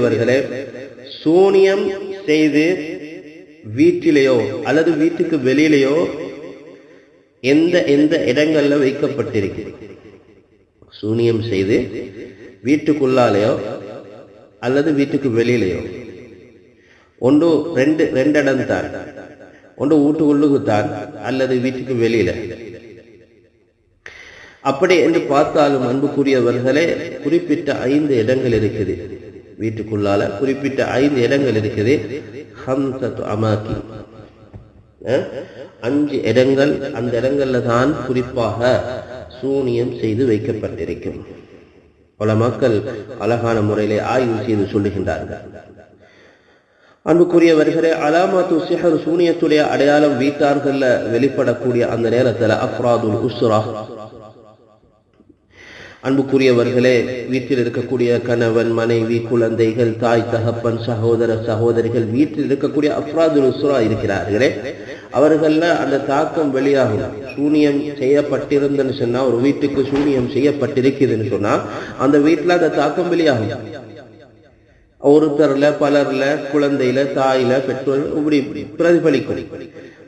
அவர்களே சூனியம் செய்து வீட்டிலேயோ அல்லது வீட்டுக்கு வெளியிலேயோ எந்த எந்த இடங்கள்ல வைக்கப்பட்டிருக்கு சூனியம் செய்து வீட்டுக்குள்ளாலேயோ அல்லது வீட்டுக்கு வெளியிலேயோ. ஒன்று ரெண்டு ரெண்டு இடம் தான். ஒன்று வீட்டுக்குள்ளுக்கு தான் அல்லது வீட்டுக்கு வெளியில. அப்படி என்று பார்த்தாலும் அன்புக்குரியவர்களே குறிப்பிட்ட ஐந்து இடங்கள் இருக்குது. வீட்டுக்குள்ளால குறிப்பிட்ட ஐந்து இடங்கள் இருக்குது. ஹம்சத்து அமாக்கி. அஞ்சு இடங்கள் அந்த இடங்கள்ல தான் குறிப்பாக சூனியம் செய்து வைக்கப்பட்டிருக்கும். பல மக்கள் அழகான முறையிலே ஆய்வு செய்து சொல்லுகின்றார்கள். அன்புக்குரியவர்களே அலாமத்து சிஹர் சூனியத்துடைய அடையாளம் வீட்டார்கள்ல வெளிப்படக்கூடிய அந்த நேரத்துல அஃப்ராதுல் உஸ்ரா அன்புக்குரியவர்களே வீட்டில் இருக்கக்கூடிய கணவன் மனைவி குழந்தைகள் தாய் தகப்பன் சகோதர சகோதரிகள் வீட்டில் இருக்கக்கூடிய அஃப்ராதுல் இருக்கிறார்களே அவர்கள்ல அந்த தாக்கம் வெளியாகும். சூனியம் செய்யப்பட்டிருந்தன்னு சொன்னா ஒரு வீட்டுக்கு சூனியம் செய்யப்பட்டிருக்குதுன்னு சொன்னா அந்த வீட்டுல அந்த தாக்கம் வெளியாகும். ஒருத்தர்ல பலர்ல குழந்தையில தாயில பெற்றோர் இப்படி பிரதிபலிக்கும்.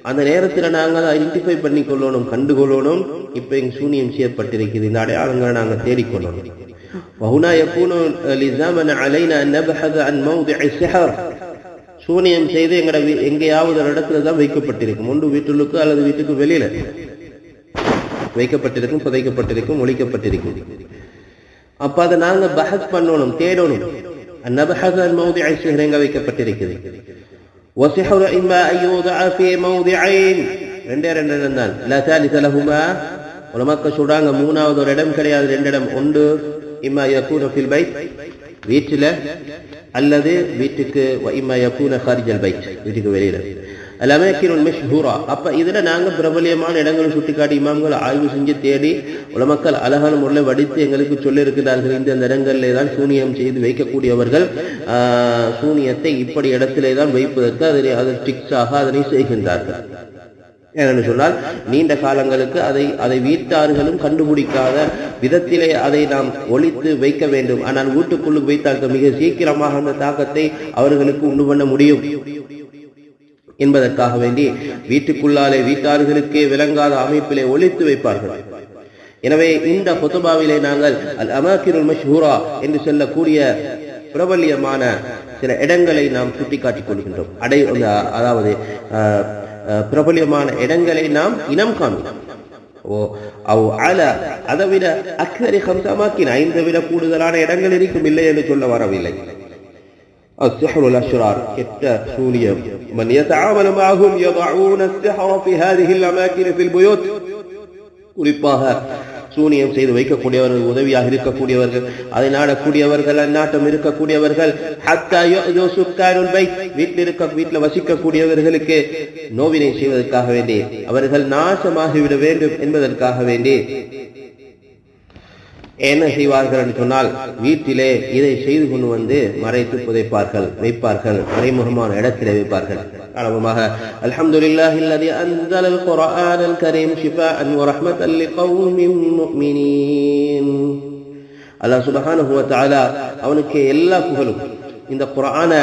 அந்த நேரத்துல நாங்க அதை ஐடென்டிஃபை பண்ணி கொள்ளணும் கண்டுகொள்ளணும் இப்ப எங்க சூனியம் செய்யப்பட்டிருக்குது இந்த அடையாளங்களை நாங்க தேடிக்கொள்ளணும் وهنا يكون لزاما علينا ان نبحث عن موضع السحر சூனியம் செய்து எங்கட வீ- எங்கேயாவது ஒரு இடத்துல தான் வைக்கப்பட்டிருக்கும் ஒன்று வீட்டுக்கு அல்லது வீட்டுக்கு வெளியில வைக்கப்பட்டிருக்கும் புதைக்கப்பட்டிருக்கும் ஒழிக்கப்பட்டிருக்கும் அப்ப அதை நாங்க பஹத் பண்ணணும் தேடணும் النبحث عن موضع السحر எங்க வைக்கப்பட்டிருக்குது وسحر إما أن يوضع في موضعين ரெண்டே ரெண்டு இடம் தான் لا ثالث لهما உலமாக்கள் சொல்றாங்க மூணாவது ஒரு இடம் கிடையாது ரெண்டு இடம் ஒன்று இம்மா யகூன ஃபில் பைத் வீட்டுல அல்லது வீட்டுக்கு வ இம்மா யகூன ஹாரிஜல் பைத் வீட்டுக்கு வெளியில அலமேக்கின் மெஷ்ஹூரா அப்ப இதுல நாங்க பிரபலியமான இடங்களை சுட்டிக்காட்டி இமாம்கள் ஆய்வு செஞ்சு தேடி உலமக்கள் அழகான முறையில் வடித்து எங்களுக்கு சொல்லி இருக்கிறார்கள் இந்த இடங்களிலே தான் சூனியம் செய்து வைக்கக்கூடியவர்கள் சூனியத்தை இப்படி இடத்திலே தான் வைப்பதற்கு அதனை அதை ஸ்டிக்ஸாக அதனை செய்கின்றார்கள். ஏனென்று சொன்னால் நீண்ட காலங்களுக்கு அதை அதை வீட்டார்களும் கண்டுபிடிக்காத விதத்திலே அதை நாம் ஒழித்து வைக்க வேண்டும். ஆனால் வீட்டுக்குள்ளு வைத்தாக்க மிக சீக்கிரமாக அந்த தாக்கத்தை அவர்களுக்கு உண்டு பண்ண முடியும். என்பதற்காக வேண்டி வீட்டுக்குள்ளாலே வீட்டார்களுக்கே விளங்காத அமைப்பிலே ஒழித்து வைப்பார்கள். எனவே இந்த புத்தபாவிலே நாங்கள் அல் அமாக்கிருள் மஷ்ஹூரா என்று சொல்லக்கூடிய பிரபல்யமான சில இடங்களை நாம் சுட்டிக்காட்டிக் கொள்கின்றோம். அடை அதாவது பிரபல்யமான இடங்களை நாம் இனம் காண்கிறோம். ஓ அவ் அல அதை விட அக்கறை ஹம்சமாக்கின் ஐந்து விட கூடுதலான இடங்கள் இருக்கும் இல்லை என்று சொல்ல வரவில்லை. السحر الأشرار كتا سوريا من يتعامل معهم يضعون السحر في هذه الأماكن في البيوت குறிப்பாக சூனியம் செய்து வைக்கக்கூடியவர்கள் உதவியாக இருக்கக்கூடியவர்கள் அதை நாடக்கூடியவர்கள் அந்நாட்டம் இருக்கக்கூடியவர்கள் ஹத்தா யுஅது சுக்கானுல் பைத் வீட்டில் இருக்க வீட்டில் வசிக்கக்கூடியவர்களுக்கு நோவினை செய்வதற்காக வேண்டி அவர்கள் நாசமாகிவிட வேண்டும் என்பதற்காக வேண்டி என்ன செய்வார்கள் என்று சொன்னால் வீட்டிலே இதை செய்து கொண்டு வந்து மறைத்து புதைப்பார்கள் வைப்பார்கள் மறைமுகமான இடத்திலே வைப்பார்கள். ஆரம்பமாக அல்ஹம்துலில்லாஹி அல்லதி அன்ஸலல் குர்ஆனல் கரீம் ஷிஃபாஅன் வ ரஹ்மத்தல் லிகௌமின் முஃமினீன் அல்லாஹ் சுப்ஹானஹு வ தஆலா அவனுக்கு எல்லா புகழும் இந்த குர்ஆன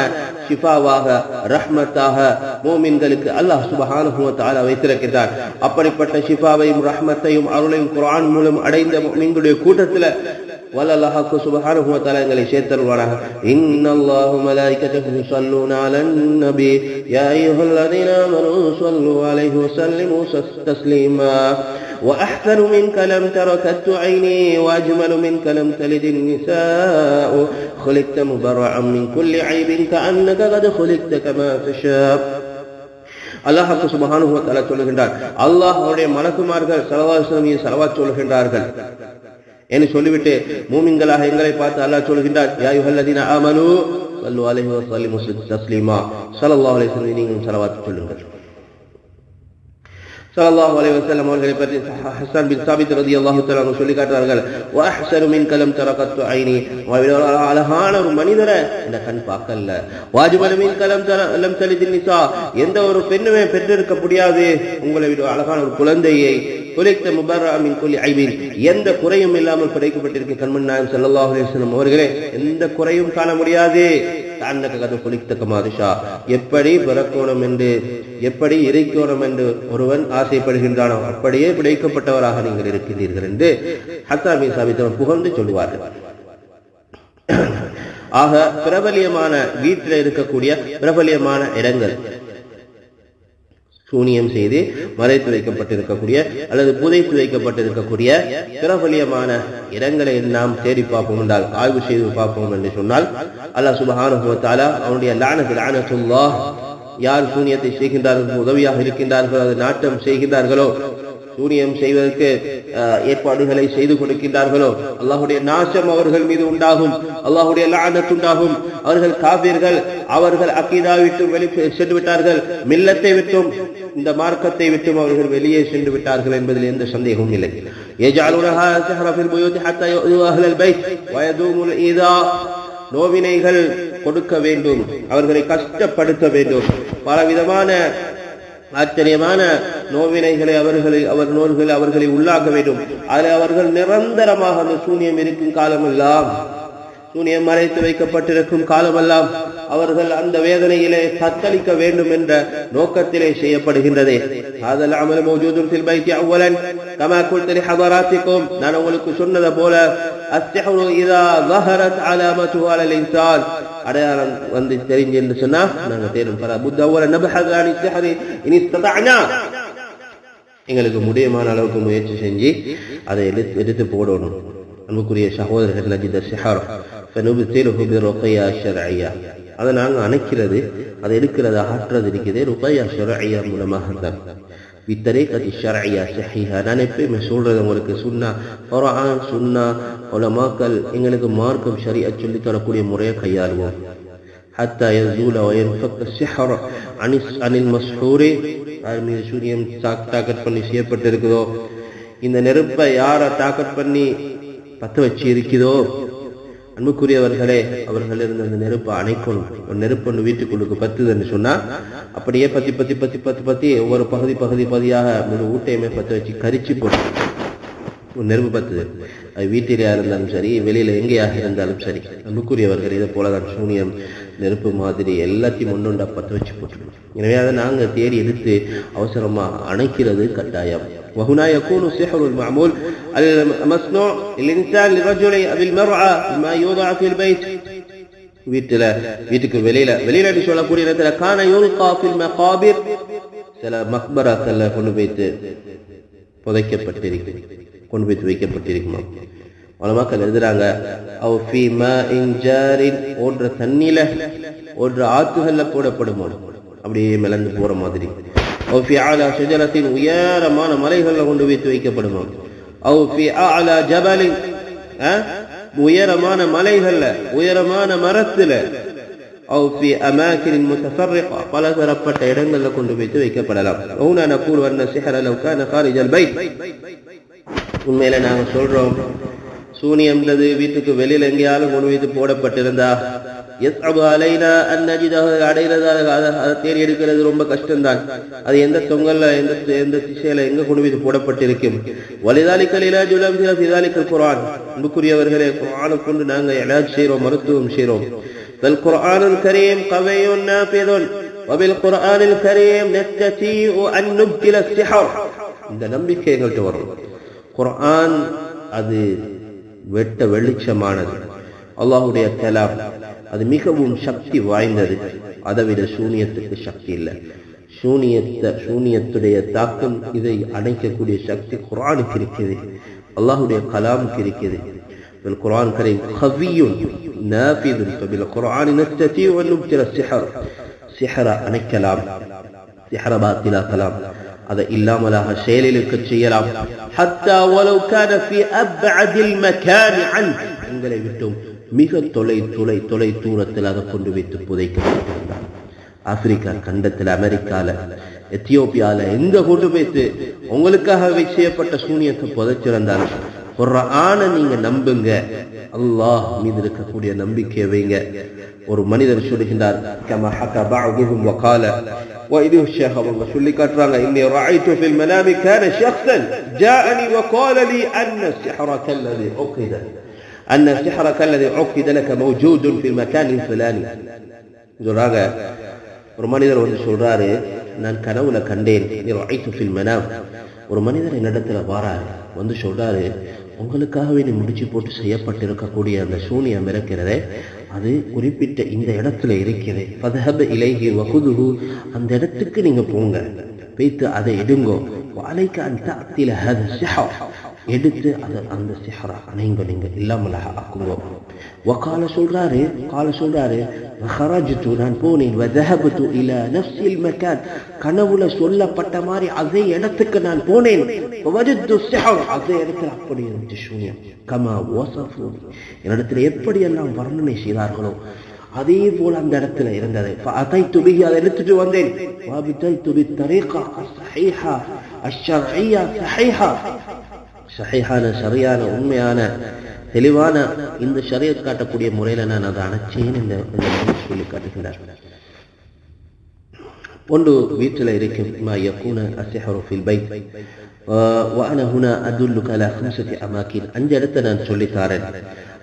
ஷிஃபாவாக ரஹ்மத்தாக மூமின்களுக்கு அல்லாஹ் சுப்ஹானஹு வ தஆலா வைத்திருக்கிறார் அப்படிப்பட்ட ஷிஃபாவையும் ரஹ்மத்தையும் அருளையும் குர்ஆன் மூலம் அடைந்த மூமின்களுடைய கூட்டத்தில் வல்லல்லாஹு சுப்ஹானஹு வ தஆலா எங்களை சேர்த்தருவானாக இன்னல்லாஹு மலாயிகத்தஹு யுஸல்லூன அலன் நபி யா அய்யுஹல்லதீன ஆமனூ ஸல்லு அலைஹி வஸல்லிமு தஸ்லீமா وأحسن منك لم تر كدت عيني وأجمل منك لم تلد النساء خلقت مبرعا من كل عيب كأنك قد خلقت كما تشاء அல்லாஹ் சுபஹானுஹு வ தஆலா சொல்லுகின்றார் அல்லாஹ் அவருடைய மலக்குமார்கள் ஸல்லல்லாஹு மீது ஸலவாத் சொல்லுகின்றார்கள் என்று சொல்லிவிட்டு மூமின்களாக எங்களை பார்த்து அல்லாஹ் சொல்லுகின்றார் யா அய்யுஹல்லதீன ஆமனூ ஸல்லு அலைஹி வ ஸல்லிமு தஸ்லீமா ஸல்லல்லாஹு அலைஹி வஸல்லம் நீங்களும் ஸலவாத் சொல்லுங்கள் சல்லாஹ் அலைஹி அவர்களை பற்றி ஹஸ்ஸான் பின் சாபித் ரதி அல்லாஹு அவங்க சொல்லி காட்டுறார்கள் வாஹசரு மின் கலம் தரகத்து ஐனி அழகான ஒரு மனிதரை இந்த கண் பார்க்கல வாஜிபல மின் கலம் தர லம் தலிதில் நிசா எந்த ஒரு பெண்ணுமே பெற்றிருக்க முடியாது. உங்களை விட அழகான ஒரு குழந்தையை குலைத்த முபர்ரா மின் குலி ஐபின். எந்த குறையும் இல்லாமல் படைக்கப்பட்டிருக்க கண்மன் நாயம் சல்லாஹ் அலைஹி அவர்களே எந்த குறையும் காண முடியாது. தாண்டக கதை குளித்தக்க எப்படி பிறக்கோணம் என்று எப்படி இறைக்கோணம் என்று ஒருவன் ஆசைப்படுகின்றானோ அப்படியே பிழைக்கப்பட்டவராக நீங்கள் இருக்கின்றீர்கள் என்று ஹத்தாமி சாபித்தவன் புகழ்ந்து சொல்லுவார்கள். ஆக பிரபலியமான வீட்டில் இருக்கக்கூடிய பிரபலியமான இடங்கள் சூனியம் செய்து மறைத்து வைக்கப்பட்டிருக்கக்கூடிய அல்லது புதைத்து வைக்கப்பட்டிருக்கக்கூடிய பிரபலியமான இடங்களை நாம் தேடி பார்ப்போம் என்றால் ஆய்வு செய்து பார்ப்போம் என்று சொன்னால் அல்லாஹ் சுபஹானஹு அவனுடைய லானத் லானத்துல்லாஹ் யார் சூனியத்தை செய்கின்றார்கள் உதவியாக இருக்கின்றார்களோ அது நாட்டம் செய்கின்றார்களோ சூரியம் செய்வதற்கு ஏற்பாடுகளை செய்து கொடுக்கின்றார்களோ? அல்லாஹுடைய நாசம் அவர்கள் மீது உண்டாகும். அல்லாஹுடைய லானத்துண்டாகும் அவர்கள் காவிர்கள் அவர்கள் அக்கீதா விட்டு வெளி சென்று விட்டார்கள். மில்லத்தை விட்டும் இந்த மார்க்கத்தை விட்டும் அவர்கள் வெளியே சென்று விட்டார்கள் என்பதில் எந்த சந்தேகமும் இல்லை. ஏஜாலுனஹா சஹரா ஃபில் புயூத் ஹத்தா யுது அஹ்லல் பைத் வயதுமுல் இதா நோவினைகள் கொடுக்க வேண்டும். அவர்களை கஷ்டப்படுத்த வேண்டும். பலவிதமான ஆச்சரியமான நோவினைகளை அவர்களை அவர் நோய்களை அவர்களை உள்ளாக்க வேண்டும் அதில் அவர்கள் நிரந்தரமாக அந்த சூனியம் இருக்கும் காலமெல்லாம் சூனியம் மறைத்து வைக்கப்பட்டிருக்கும் காலமெல்லாம் அவர்கள் அந்த வேதனையிலே தத்தளிக்க வேண்டும் என்ற நோக்கத்திலே செய்யப்படுகின்றது هذا العمل موجود في البيت اولا كما قلت لحضراتكم நான் உங்களுக்கு சொன்னது போல السحر اذا ظهرت علامته على الانسان அடையாளம் வந்து தெரிஞ்சு என்று சொன்னா நாங்க தேடும். பரா புத்தவர நபஹகானி சஹரி இனி சதானா எங்களுக்கு முடியமான அளவுக்கு முயற்சி செஞ்சு அதை எடுத்து எடுத்து போடணும். அன்புக்குரிய சகோதரர்கள் நஜிதர் ஷஹார் அதை நாங்கள் அணைக்கிறது அதை எடுக்கிறது அகற்றது இருக்கிறது ருபையா ஷெர மூலமாக தான். வித்தரேகதி ஷர்ஐயா சஹீஹா நான் எப்பயுமே சொல்றது உங்களுக்கு சுன்னா குர்ஆன் சுன்னா உலமாக்கள் எங்களுக்கு மார்க்கம் ஷரியா சொல்லி தரக்கூடிய முறையை கையாளுவோம் حتى يزول وينفك السحر عن عن المسحور யார் மீது சூரியன் டாக்கெட் பண்ணி செய்யப்பட்டிருக்குதோ இந்த நெருப்பை யார டாக்கெட் பண்ணி பத்த வச்சு இருக்குதோ அன்புக்குரியவர்களே அவர்கள் இருந்த அந்த நெருப்பை அணைக்கணும் ஒரு நெருப்பு ஒன்று வீட்டுக்குள்ளுக்கு பத்துதுன்னு சொன்னா அப்படியே பத்தி பத்தி பத்தி பத்தி பத்தி ஒவ்வொரு பகுதி பகுதி பகுதியாக ஒரு ஊட்டையுமே பத்து வச்சு கரிச்சு போட்டு ஒரு நெருப்பு பத்துது. அது வீட்டிலேயா இருந்தாலும் சரி வெளியில எங்கேயாக இருந்தாலும் சரி அன்புக்குரியவர்கள் இதை போலதான் சூனியம் நெருப்பு மாதிரி எல்லாத்தையும் முன்னுண்டா பத்து வச்சு போட்டுருவோம் எனவே அதை நாங்கள் தேடி எடுத்து அவசரமா அணைக்கிறது கட்டாயம். وهنا يكون السحر المعمول المصنوع الإنسان للرجل أو المرأة ما يوضع في البيت வீட்டுல வீட்டுக்கு வெளியில வெளியில என்று சொல்லக்கூடிய இடத்துல கான யுல்கா ஃபில் மகாபிர் சில மக்பராக்கள்ல கொண்டு போய்த்து புதைக்கப்பட்டிருக்கு கொண்டு போய் வைக்கப்பட்டிருக்குமா உலமாக்கள் எழுதுறாங்க அவ் ஃபீ மாஇன் ஜாரின் ஓடுற தண்ணியில ஓடுற ஆத்துகள்ல போடப்படுமா அப்படியே மிளந்து போற மாதிரி அவ் உயரமான மலைகளில் கொண்டு வைத்து வைக்கப்படுமா அவ் உயரமான மலைகளில் உயரமான மரத்தில் அவ் ஃபி பல தரப்பட்ட இடங்களில் கொண்டு வைத்து வைக்கப்படலாம் ஓனா நக்கூர் வர்ண சிஹர லவ்கான காரிஜல் பை வீட்டுக்கு வெளியில் எங்கேயாலும் கொண்டு வைத்து போடப்பட்டிருந்தா يصعب علينا ان نجده அடைகிறதா அதை அதை தேடி எடுக்கிறது ரொம்ப கஷ்டம்தான் அது எந்த தொங்கல்ல எந்த எந்த திசையில எங்க கொண்டு போய் போடப்பட்டிருக்கும் வலிதாலிக்கல் இலாஜ் உலம் ஃபிதாலிக்கல் குர்ஆன் அன்புக்குரியவர்களே குர்ஆனை கொண்டு நாங்க இலாஜ் செய்றோம் மருத்துவம் செய்றோம் فالقرآن الكريم قوي نافذ وبالقرآن الكريم نستطيع أن نبدل السحر இந்த நம்பிக்கை எங்கள்கிட்ட வரும் குர்ஆன் அது வெட்ட வெளிச்சமானது அல்லாஹுடைய கலாம் அது மிகவும் சக்தி வாய்ந்தது அதை விட சூனியத்துக்கு சக்தி இல்லை சூனியத்தை சூனியத்துடைய தாக்கம் இதை அணைக்கக்கூடிய சக்தி குர்ஆனுக்கு இருக்குது அல்லாஹுடைய கலாமுக்கு இருக்குது بالقرآن الكريم خفي نافذ فبالقرآن نستطيع أن نبتل السحر سحر عن الكلام سحر باطل كلام هذا إلا ملاها شيء செய்யலாம் حتى ولو كان في أبعد المكان عنه உங்களை விட்டும் மிக தொலை தொலை தொலை தூரத்தில் அதை கொண்டு வைத்து புதைக்கப்பட்டிருந்தார் ஆப்பிரிக்கா கண்டத்தில் அமெரிக்கால எத்தியோப்பியால எங்க கொண்டு போய்த்து உங்களுக்காக செய்யப்பட்ட சூனியத்தை புதைச்சிருந்தாலும் ஒரு ஆணை நீங்க நம்புங்க அல்லாஹ் மீது இருக்கக்கூடிய நம்பிக்கையை வைங்க ஒரு மனிதர் சொல்லுகின்றார் كما حكى بعضهم وقال وإذ الشيخ அவங்க சொல்லி காட்டுறாங்க إني رأيت في المنام كان شخصا جاءني وقال لي أن السحر كالذي عقد أن السحر كالذي عقد لك موجود في المكان الفلاني சொல்றாங்க ஒரு மனிதர் வந்து சொல்றாரு நான் கனவுல கண்டேன் ரஐத்து ஃபில் மனாம் ஒரு மனிதர் என்னிடத்துல வாராரு வந்து சொல்றாரு உங்களுக்காகவே நீ முடிச்சு போட்டு செய்யப்பட்டிருக்கக்கூடிய அந்த சூனியம் இருக்கிறதே அது குறிப்பிட்ட இந்த இடத்துல இருக்கிறது பதஹப இலைகி வகுதுகு அந்த இடத்துக்கு நீங்க போங்க வைத்து அதை எடுங்கோ வாழைக்கு அந்த அத்தில எடுத்து அதை அந்த சிஹரா நீங்கள் நீங்கள் இல்லாமலாக ஆக்குவோம். வக்கால சொல்றாரு கால சொல்றாரு ஹராஜித்து நான் போனேன் வதஹபத்து இல நஃப்சில் மக்கான் கனவுல சொல்லப்பட்ட மாதிரி அதே இடத்துக்கு நான் போனேன். வஜத்து சிஹர் அதே இடத்துல அப்படி இருந்துச்சு சூன்யம் கமா ஓசஃபு என்னிடத்துல எப்படி எல்லாம் வர்ணனை செய்தார்களோ அதே போல அந்த இடத்துல இருந்தது. அதை துபி அதை எடுத்துட்டு வந்தேன். துபி தரேகா சஹைஹா அஷ்ஷரையா சஹைஹா சஹிஹான சரியான உண்மையான தெளிவான இந்த ஷரியத் காட்டக்கூடிய முறையில நான் அதை அணைச்சேன் இந்த சொல்லி காட்டுகின்றார் ஒன்று வீட்டில் இருக்கும் மா யக்கூன அசிஹரு ஃபில் பைத் وأنا هنا أدلك على خمسة أماكن أنت أنا نسولي تارن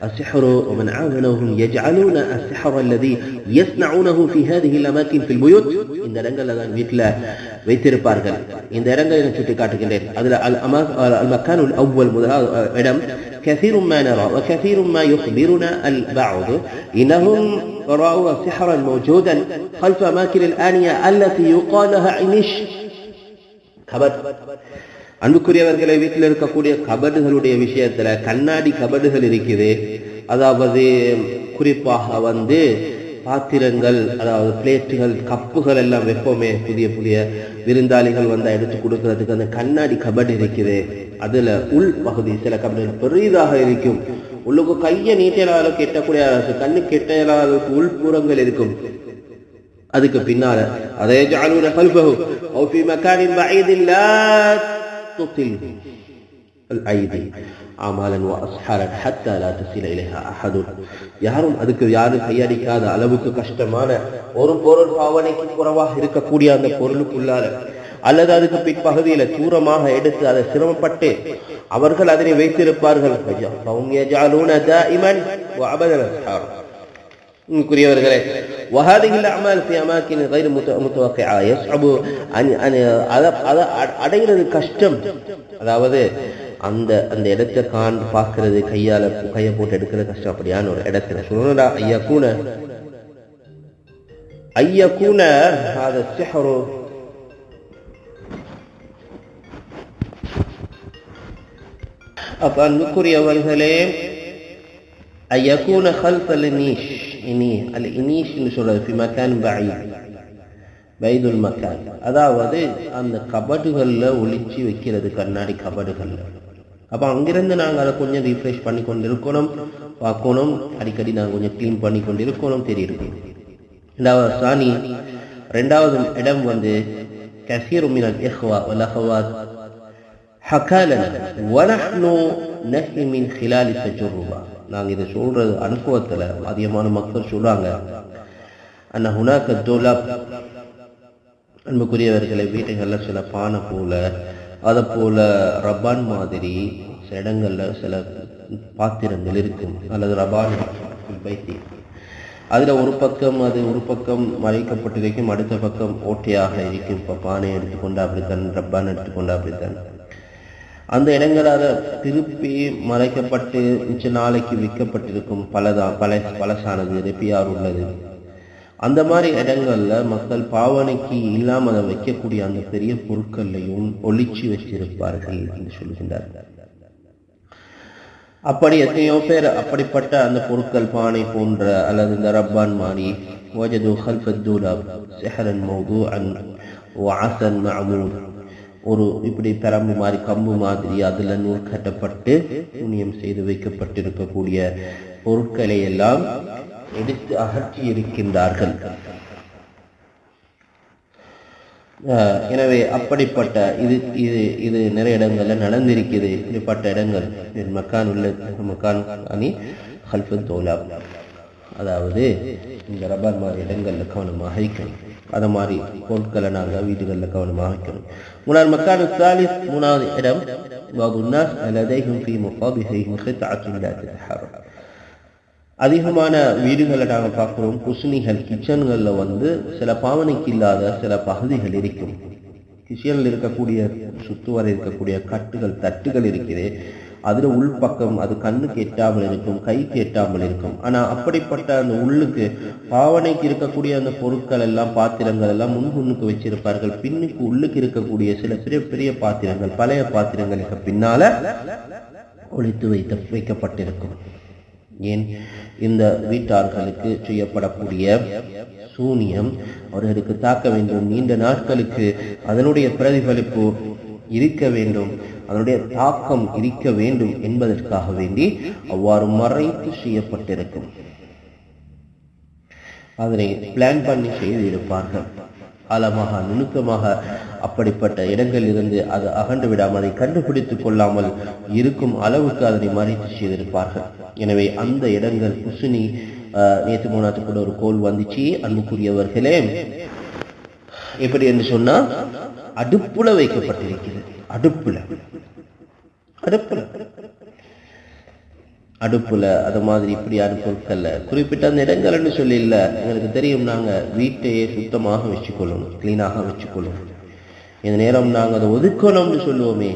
السحر ومن عاونهم يجعلون السحر الذي يصنعونه في هذه الأماكن في البيوت இந்த இடங்கள்ல தான் வீட்டில் வைத்திருப்பார்கள் இந்த இடங்களை நான் சுட்டி காட்டுகின்றேன் அதில் المكان الأول முதலாவது இடம் كثير ما نرى وكثير ما يخبرنا البعض إنهم رأوا سحرا موجودا خلف أماكن الآنية التي يقال لها عينش கபட் அன்புக்குரியவர்களை வீட்டில் இருக்கக்கூடிய கபடுகளுடைய விஷயத்துல கண்ணாடி கபடுகள் இருக்குது. அதாவது குறிப்பாக வந்து பாத்திரங்கள் அதாவது பிளேட்டுகள் கப்புகள் எல்லாம் வைப்போமே புதிய புதிய விருந்தாளிகள் வந்தா எடுத்து கொடுக்கறதுக்கு அந்த கண்ணாடி கபடு இருக்குது. அதுல உள் பகுதி சில கபடுகள் பெரிதாக இருக்கும். உள்ளுக்கு கையை நீட்டிய அளவுக்கு எட்டக்கூடிய அளவுக்கு கண்ணு கெட்ட அளவுக்கு உள்புறங்கள் இருக்கும். அதுக்கு பின்னால அதை ஜாலூன கல்பஹு أو في مكان بعيد لا تطل الأيدي أعمالا وأسحارا حتى لا تصل إليها أحد யாரும் அதுக்கு யாரும் கையடிக்காத அளவுக்கு கஷ்டமான ஒரு பொருள் பாவனைக்கு குறைவாக இருக்கக்கூடிய அந்த பொருளுக்குள்ளால அல்லது அதுக்கு பிற்பகுதியில தூரமாக எடுத்து அதை சிரமப்பட்டு அவர்கள் அதனை வைத்திருப்பார்கள் ുറിയവർകളെ அதை அடைகிறது கஷ்டம். அதாவது அந்த அந்த இடத்தை காண் பார்க்கறது கையால கையை போட்டு எடுக்கிறது கஷ்டம். அப்படியான ஒரு இடத்துல சொல்லணும்டா ஐயா கூன ஐயா கூண அது சிஹரோ அப்ப அன்புக்குரியவர்களே ஐயக்கூன ஹல்ஃபல் நீஷ். இனி அல் இனீஷ்னு சொல்றது في مكان بعيد بعيد المكان அதாவது அந்த கபடுகள்ல ஒளிச்சு வைக்கிறது கண்ணாடி கபடுகள்ல அப்ப அங்கிருந்து நாங்க அதை கொஞ்சம் ரீஃப்ரெஷ் பண்ணி கொண்டு இருக்கணும் பார்க்கணும் அடிக்கடி நாங்க கொஞ்சம் க்ளீன் பண்ணி கொண்டு இருக்கணும் தெரியுது ரெண்டாவது சாணி ரெண்டாவது இடம் வந்து كثير من الإخوة والأخوات حكى لنا ونحن نحن من خلال التجربة நாங்கள் இதை சொல்ற அனுபவத்துல அதிகமான மக்கள் சொல்றாங்க. அண்ணா ஹுனாக்க தோலா அன்புக்குரியவர்களை வீட்டுகளில் சில பானை போல அதை போல ரப்பான் மாதிரி சில இடங்கள்ல சில பாத்திரங்கள் இருக்கும். அல்லது ரபான் பைத்தி அதில் ஒரு பக்கம் அது ஒரு பக்கம் மறைக்கப்பட்டிருக்கும் அடுத்த பக்கம் ஓட்டையாக இருக்கும். இப்போ பானை எடுத்துக்கொண்டு அப்படித்தான் ரப்பான் எடுத்துக்கொண்டு அப்படித்தான். அந்த இடங்களால திருப்பி மறைக்கப்பட்டு மிச்ச நாளைக்கு விற்கப்பட்டிருக்கும் பலதா பல பழசானது ரெப்பியார் உள்ளது அந்த மாதிரி இடங்கள்ல மக்கள் பாவனைக்கு இல்லாம அதை வைக்கக்கூடிய அந்த பெரிய பொருட்கள்லையும் ஒளிச்சு வச்சிருப்பார்கள் என்று சொல்கின்றார்கள் அப்படி எத்தனையோ பேர் அப்படிப்பட்ட அந்த பொருட்கள் பானை போன்ற அல்லது இந்த ரப்பான் மாதிரி وجدوا خلف الدولاب سحرا موضوعا وعسا معمول ஒரு இப்படி பெரம்பு மாதிரி கம்பு மாதிரி அதுல நூல் கட்டப்பட்டு புண்ணியம் செய்து வைக்கப்பட்டிருக்கக்கூடிய பொருட்களை எல்லாம் எடுத்து அகற்றி இருக்கின்றார்கள். அஹ் எனவே அப்படிப்பட்ட இது இது இது நிறைய இடங்கள்ல நடந்திருக்குது. இப்படிப்பட்ட இடங்கள் மக்கான் உள்ள மக்கான் அணி ஹல்ஃபத் தோலா. அதாவது இந்த ரப்பர் மாதிரி இடங்கள்ல கவனமாக இருக்கணும். அது மாதிரி பொருட்களை நாங்கள் வீடுகளில் கவனமாக வைக்கணும் முன்னாள் மக்கான சாலிஸ் மூணாவது இடம் பாபுன்னாஸ் அல்லதையும் ஃபி முஃபாபிஹையும் அதிகமான வீடுகளை நாங்கள் பார்க்குறோம். குசினிகள் கிச்சன்களில் வந்து சில பாவனைக்கு இல்லாத சில பகுதிகள் இருக்கும். கிச்சனில் இருக்கக்கூடிய சுற்றுவரை இருக்கக்கூடிய கட்டுகள் தட்டுகள் இருக்கிறேன் அதில் உள்பக்கம் அது கண்ணுக்கு எட்டாமல் இருக்கும் கைக்கு எட்டாமல் இருக்கும். ஆனால் அப்படிப்பட்ட அந்த உள்ளுக்கு பாவனைக்கு இருக்கக்கூடிய அந்த பொருட்கள் எல்லாம் பாத்திரங்கள் எல்லாம் முன்முன்னுக்கு வச்சிருப்பார்கள். பின்னுக்கு உள்ளுக்கு இருக்கக்கூடிய சில பெரிய பெரிய பாத்திரங்கள் பழைய பாத்திரங்களுக்கு பின்னால ஒழித்து வைத்த வைக்கப்பட்டிருக்கும். ஏன்? இந்த வீட்டார்களுக்கு செய்யப்படக்கூடிய சூனியம் அவர்களுக்கு தாக்க வேண்டும். நீண்ட நாட்களுக்கு அதனுடைய பிரதிபலிப்பு இருக்க வேண்டும். அதனுடைய தாக்கம் இருக்க வேண்டும் என்பதற்காக வேண்டி அவ்வாறு மறைத்து செய்யப்பட்டிருக்கும். அதனை பிளான் பண்ணி செய்திருப்பார்கள். ஆழமாக நுணுக்கமாக அப்படிப்பட்ட இடங்களில் இருந்து அது அகன்று விடாமல் அதை கண்டுபிடித்துக் கொள்ளாமல் இருக்கும் அளவுக்கு அதனை மறைத்து செய்திருப்பார்கள். எனவே அந்த இடங்கள் குசுனி நேற்று மூணாத்து கூட ஒரு கோல் வந்துச்சு அன்புக்குரியவர்களே. எப்படி என்று சொன்னா அடுப்புல வைக்கப்பட்டிருக்கிறது. அடுப்புல. அடுப்புல அடுப்புல அது மாதிரி இப்படியான பொருட்கள்ல குறிப்பிட்ட அந்த இடங்கள்னு சொல்லி இல்ல எங்களுக்கு தெரியும் நாங்க வீட்டையே சுத்தமாக வச்சுக்கொள்ளணும் கிளீனாக வச்சுக்கொள்ளணும் இந்த நேரம் நாங்க அதை ஒதுக்கணும்னு சொல்லுவோமே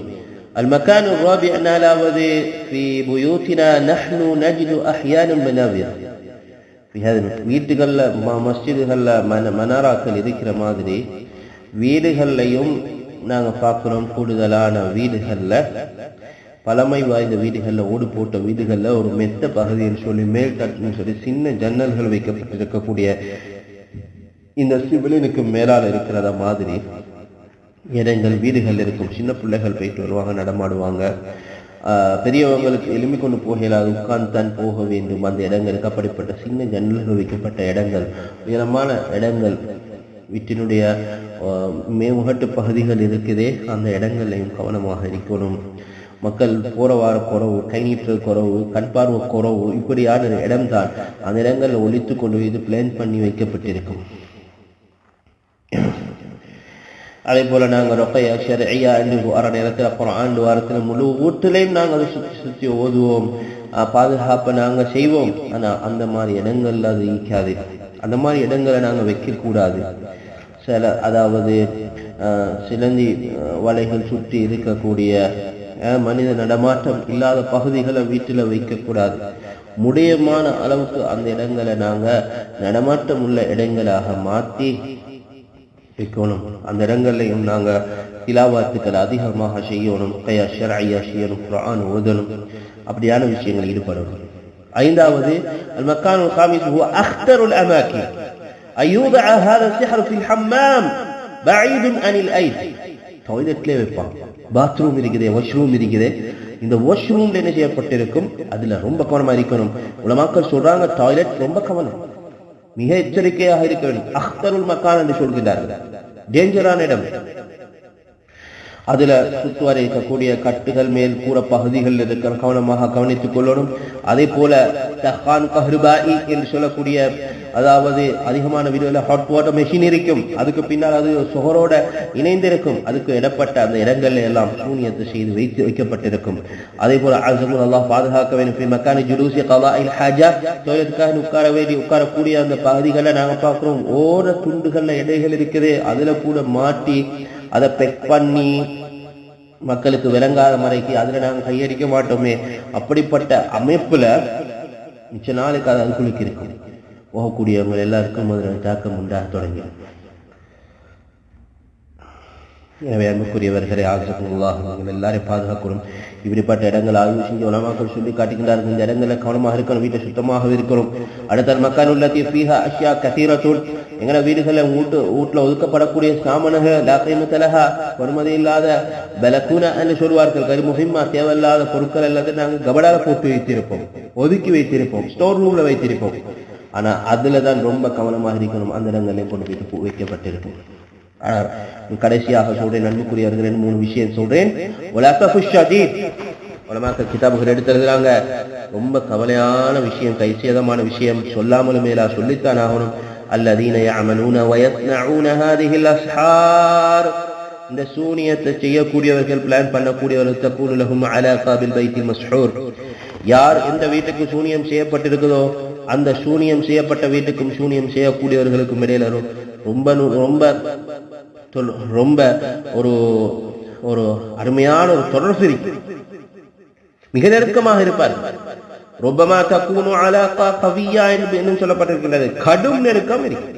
المكان الرابع நாலாவது في بيوتنا نحن نجد احيانا منابر في هذا வீட்டுகள்ல மஸ்ஜிதுகள்ல மன மனாராக்கள் இருக்கிற மாதிரி வீடுகள்லையும் நாங்க பார்க்கிறோம் கூடுதலான வீடுகள்ல பழமை வாய்ந்த வீடுகள்ல ஓடு போட்ட வீடுகள்ல ஒரு மெத்த பகுதின்னு சொல்லி மேல் தட்டுன்னு சொல்லி சின்ன ஜன்னல்கள் வைக்கப்பட்டிருக்கக்கூடிய இந்த சிவிலினுக்கு மேலால் இருக்கிறத மாதிரி இடங்கள் வீடுகள் இருக்கும். சின்ன பிள்ளைகள் போயிட்டு வருவாங்க நடமாடுவாங்க. ஆஹ் பெரியவங்களுக்கு எலும்பி கொண்டு போகலாது உட்கார்ந்து தான் போக வேண்டும். அந்த இடங்களுக்கு அப்படிப்பட்ட சின்ன ஜன்னல்கள் வைக்கப்பட்ட இடங்கள் உயரமான இடங்கள். வீட்டினுடைய ஆஹ் மேமுகட்டு பகுதிகள் இருக்குதே அந்த இடங்களையும் கவனமாக இருக்கணும். மக்கள் போற வார குறவு கை நீட்டல் குறவு கண் பார்வை குறவு இப்படியான இடம்தான் அந்த இடங்கள்ல ஒழித்து கொண்டு இது பிளான் பண்ணி வைக்கப்பட்டிருக்கும். அதே போல நாங்க ரொக்கையா ஐயா என்று வர நேரத்தில் அப்புறம் ஆண்டு வாரத்தில் முழு வீட்டிலையும் நாங்க அதை சுற்றி சுற்றி ஓதுவோம். ஆஹ் பாதுகாப்பை நாங்க செய்வோம். ஆனா அந்த மாதிரி இடங்கள்ல அது ஈக்காது அந்த மாதிரி இடங்களை நாங்க வைக்கக்கூடாது. சில அதாவது ஆஹ் சிலந்தி வலைகள் சுற்றி இருக்கக்கூடிய மனித நடமாட்டம் இல்லாத பகுதிகளை வீட்டுல வைக்கக்கூடாது முடியமான அளவுக்கு அந்த இடங்களை நாங்க நடமாட்டம் உள்ள இடங்களாக மாத்தி வைக்கணும் அந்த இடங்கள்லையும் நாங்க திலாவாத்துக்கள் அதிகமாக செய்யணும் கையா ஷர்ஐயா செய்யணும் குரான் ஓதணும் அப்படியான விஷயங்கள் ஈடுபடணும் ஐந்தாவது المكان الخامس هو أخطر الأماكن أن يوضع هذا السحر في الحمام بعيد عن الأيدي டாய்லெட்லேயே வைப்பாங்க பாத்ரூம் இருக்குது வாஷ்ரூம் இருக்குது. இந்த வாஷ்ரூம்ல என்ன செய்யப்பட்டிருக்கும்? அதுல ரொம்ப கவனமா இருக்கணும். உலமாக்கள் சொல்றாங்க டாய்லெட் ரொம்ப கவனம். மிக எச்சரிக்கையாக இருக்க வேண்டும். அख्தருல் மக்கான் என்று சொல்கிறார்கள் டேஞ்சரான இடம். அதுல சுத்துவரை இருக்கக்கூடிய கட்டுகள் மேல் கூற பகுதிகள் இருக்கிற கவனமாக கவனித்துக் கொள்ளணும். அதே போல தஹான் கஹ்ருபாயி என்று சொல்லக்கூடிய அதாவது அதிகமான வீடுகளில் ஹாட் வாட்டர் மெஷின் இருக்கும். அதுக்கு பின்னால் அது சுகரோட இணைந்திருக்கும். அதுக்கு இடப்பட்ட அந்த இடங்கள்ல எல்லாம் சூனியத்தை செய்து வைத்து வைக்கப்பட்டிருக்கும். அதே போல அசமுல் அல்லாஹ் பாதுகாக்க வேண்டும். மக்கானி ஜுலூசி கலா இல் ஹாஜா தொழிலுக்காக உட்கார வேண்டி உட்காரக்கூடிய அந்த பகுதிகளை நாங்க பார்க்குறோம். ஓர துண்டுகளில் இடைகள் இருக்குது. அதுல கூட மாட்டி அதை பெக் பண்ணி மக்களுக்கு விளங்காத மறைக்கு அதுல நாங்க கையடிக்க மாட்டோமே. அப்படிப்பட்ட அமைப்புல மிச்ச நாளைக்கு அது அதுக்குள்ளுக்கு இருக்கும். போகக்கூடியவங்க எல்லாருக்கும் அதில் தாக்கம் உண்டாக தொடங்கிடும் எனவே அன்புக்குரியவர்களை ஆசிரியர்களாக நீங்கள் எல்லாரையும் பாதுகாக்கணும். இப்படிப்பட்ட இடங்கள் ஆய்வு செஞ்சு உலமாக்கள் சொல்லி காட்டுகின்றார்கள். இந்த இடங்களில் கவனமாக இருக்கணும் வீட்டை சுத்தமாக இருக்கணும். அடுத்த மக்கள் உள்ளத்தி ஃபீஹா அஷ்யா கசீரத்தூள் எங்களை வீடுகளில் வீட்டு வீட்டில் ஒதுக்கப்படக்கூடிய சாமனக லாக்கைமத்தலகா வறுமதி இல்லாத பலக்கூன என்று சொல்வார்கள். கரு முஹிம்மா தேவையில்லாத பொருட்கள் எல்லாத்தையும் நாங்கள் கபடாக போட்டு வைத்திருப்போம். ஒதுக்கி வைத்திருப்போம். ஸ்டோர் ரூமில் வைத்திருப்போம். ஆனால் அதில் தான் ரொம்ப கவனமாக இருக்கணும். அந்த இடங்களே கொண்டு வைத்து வைக்கப்பட்டிருக்கும். கடைசியாக சொல்றேன் அன்புக்குரியவர்கள் மூணு விஷயம் சொல்றேன். உலமாக்க கிதாபுகள் எடுத்திருக்கிறாங்க. ரொம்ப கவலையான விஷயம் கைசேதமான விஷயம். சொல்லாமல் மேலா சொல்லித்தான் ஆகணும். அல்லதீன அமனூன வயத்னூன ஹாதிஹில் அஸ்ஹார். இந்த சூனியத்தை செய்யக்கூடியவர்கள் பிளான் பண்ணக்கூடியவர்கள் தக்கூலுலகும் அலா யார் இந்த வீட்டுக்கு சூனியம் செய்யப்பட்டிருக்குதோ அந்த சூனியம் செய்யப்பட்ட வீட்டுக்கும் சூனியம் செய்யக்கூடியவர்களுக்கும் இடையில ரொம்ப ரொம்ப ரொம்ப ஒரு ஒரு அருமையான ஒரு தொடர்பு இருக்கு. மிக நெருக்கமாக இருப்பார். ரொம்பமா தக்கூனு அலாகா கவியா என்று சொல்லப்பட்டிருக்கின்றது. கடும் நெருக்கம் இருக்கு.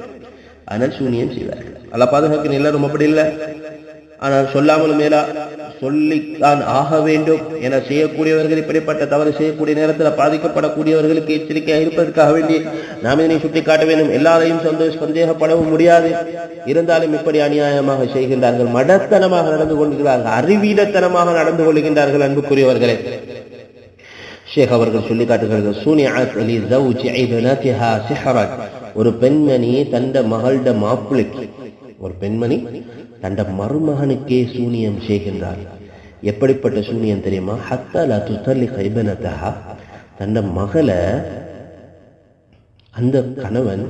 ஆனால் சூனியம் செய்வார்கள். அல்ல பாதுகாக்க ரொம்ப அப்படி இல்லை. ஆனால் சொல்லாமல் மேலா சொல்லித்தான் ஆக வேண்டும் என செய்யக்கூடியவர்கள் இப்படிப்பட்ட தவறு செய்யக்கூடிய நேரத்தில் பாதிக்கப்படக்கூடியவர்களுக்கு எச்சரிக்கையாக இருப்பதற்காக வேண்டி நாம் இதனை சுட்டி காட்ட வேண்டும். எல்லாரையும் சந்தோஷ சந்தேகப்படவும் முடியாது. இருந்தாலும் இப்படி அநியாயமாக செய்கின்றார்கள். மடத்தனமாக நடந்து கொள்கிறார்கள். அறிவீடத்தனமாக நடந்து கொள்கின்றார்கள் அன்புக்குரியவர்களே. ஷேக் அவர்கள் சொல்லி காட்டுகிறார்கள் சூனியாத் அலி ஜவுஜி ஒரு பெண்மணி தந்த மகள்ட மாப்பிளைக்கு ஒரு பெண்மணி தண்ட மருமகனுக்கே சூனியம் செய்கின்றார். எப்படிப்பட்ட சூனியம் தெரியுமா? ஹத்தா துத்தல்லி கைபனத்தா தந்த மகளை அந்த கணவன்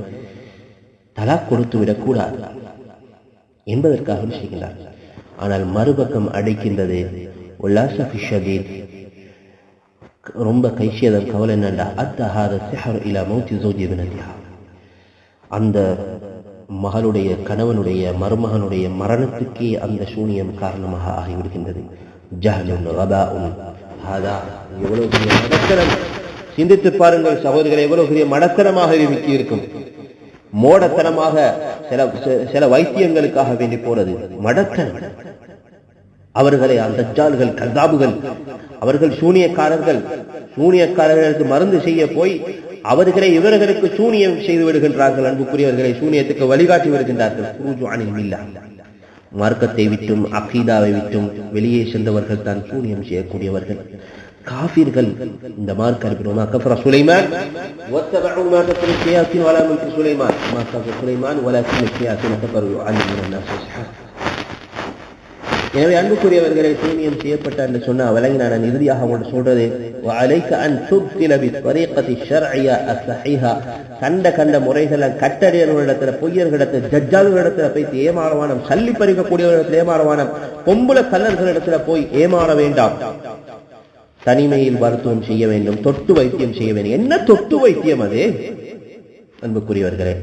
தலா கொடுத்து விடக்கூடாது என்பதற்காக செய்கிறார் ஆனால் மறுபக்கம் அடைக்கின்றது உல்லாச ஃபிஷதீத் ரொம்ப கைசியதன் கவலை என்னண்டா அத்தஹாத சிஹர் இலா மௌத்தி ஜோதி அந்த மகளுடைய கணவனுடைய மருமகனுடைய மரணத்துக்கே அந்த சூனியம் காரணமாக ஆகிவிடுகின்றது. ஜஹலுன் எவ்வளவு பெரிய மடத்தனம். சிந்தித்து பாருங்கள் சகோதரர்கள் எவ்வளவு பெரிய மடத்தனமாக இருக்கு இருக்கும் மோடத்தனமாக சில சில வைத்தியங்களுக்காக வேண்டி போறது மடத்தனம். அவர்களை அந்த ஜால்கள் கர்தாபுகள் அவர்கள் சூனியக்காரர்கள் சூனியக்காரர்களுக்கு மருந்து செய்ய போய் அவர்களை இவர்களுக்கு சூனியம் செய்து விடுகின்றார்கள் அன்புக்குரியவர்களை சூனியத்துக்கு வழிகாட்டி விடுகின்றார்கள் குருஜு அனில் இல்லா மார்க்கத்தை விட்டும் அகீதாவை விட்டும் வெளியே சென்றவர்கள் தான் சூனியம் செய்யக்கூடியவர்கள் காஃபிர்கள் இந்த மார்க் அனுப்பினோமா கஃபர சுலைமான் واتبعوا ما تتلو الشياطين ولا ملك سليمان ما كفر سليمان ولكن الشياطين كفروا يعلمون الناس السحر எனவே அன்புக்குரியவர்களை சூனியம் செய்யப்பட்ட என்று சொன்ன வழங்கி நான் இறுதியாக உங்களுக்கு சொல்றது அலைக்க அன் துப்திலபி பரேக்கத்தி ஷர்ஐயா அசஹிஹா கண்ட கண்ட முறைகளை கட்டடையர்களிடத்துல பொய்யர்களிடத்துல ஜட்ஜாளர்களிடத்துல போய் ஏமாறவானம் சல்லி பறிக்கக்கூடியவர்களிடத்துல ஏமாறவானம் பொம்புல கல்லர்களிடத்துல போய் ஏமாற வேண்டாம். தனிமையில் மருத்துவம் செய்ய வேண்டும் தொட்டு வைத்தியம் செய்ய வேண்டும். என்ன தொட்டு வைத்தியம் அது? அன்புக்குரியவர்களே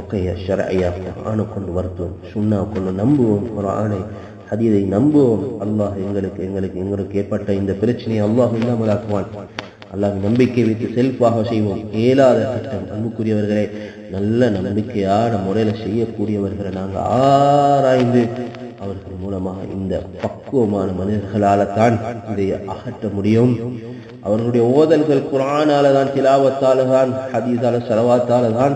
ஒக்கைய ஷரையா ஆணு கொண்டு வருத்துவோம் சுண்ணா கொண்டு நம்புவோம் ஒரு ஆணை ஹதீதை நம்புவோம். அல்லாஹ் எங்களுக்கு எங்களுக்கு எங்களுக்கு ஏற்பட்ட இந்த பிரச்சனையை அல்லாஹ் இல்லாமலாக்குவான். அல்லாஹ் நம்பிக்கை வைத்து செல்ஃபாக செய்வோம். இயலாத கட்டம் அன்புக்குரியவர்களே நல்ல நம்பிக்கையான முறையில் செய்யக்கூடியவர்களை நாங்கள் ஆராய்ந்து அவர்கள் மூலமாக இந்த பக்குவமான மனிதர்களால தான் இதை அகற்ற முடியும். அவர்களுடைய ஓதல்கள் குரானால தான் திலாவத்தால தான் ஹதீஸால செலவாத்தால தான்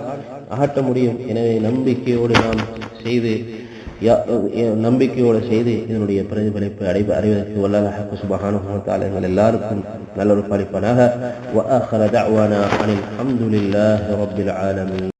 அகற்ற முடியும். எனவே நம்பிக்கையோடு நாம் செய்து நம்பிக்கையோடு செய்து இதனுடைய பிரதிபலிப்பை அடை அறிவதற்கு வல்லாஹ் சுபஹானஹு வ தஆலா எங்கள் எல்லாருக்கும் நல்ல ஒரு பலிப்பனாக வ ஆஹிர தஅவானா அனில் ஹம்துலில்லாஹி ரப்பில் ஆலமீன்.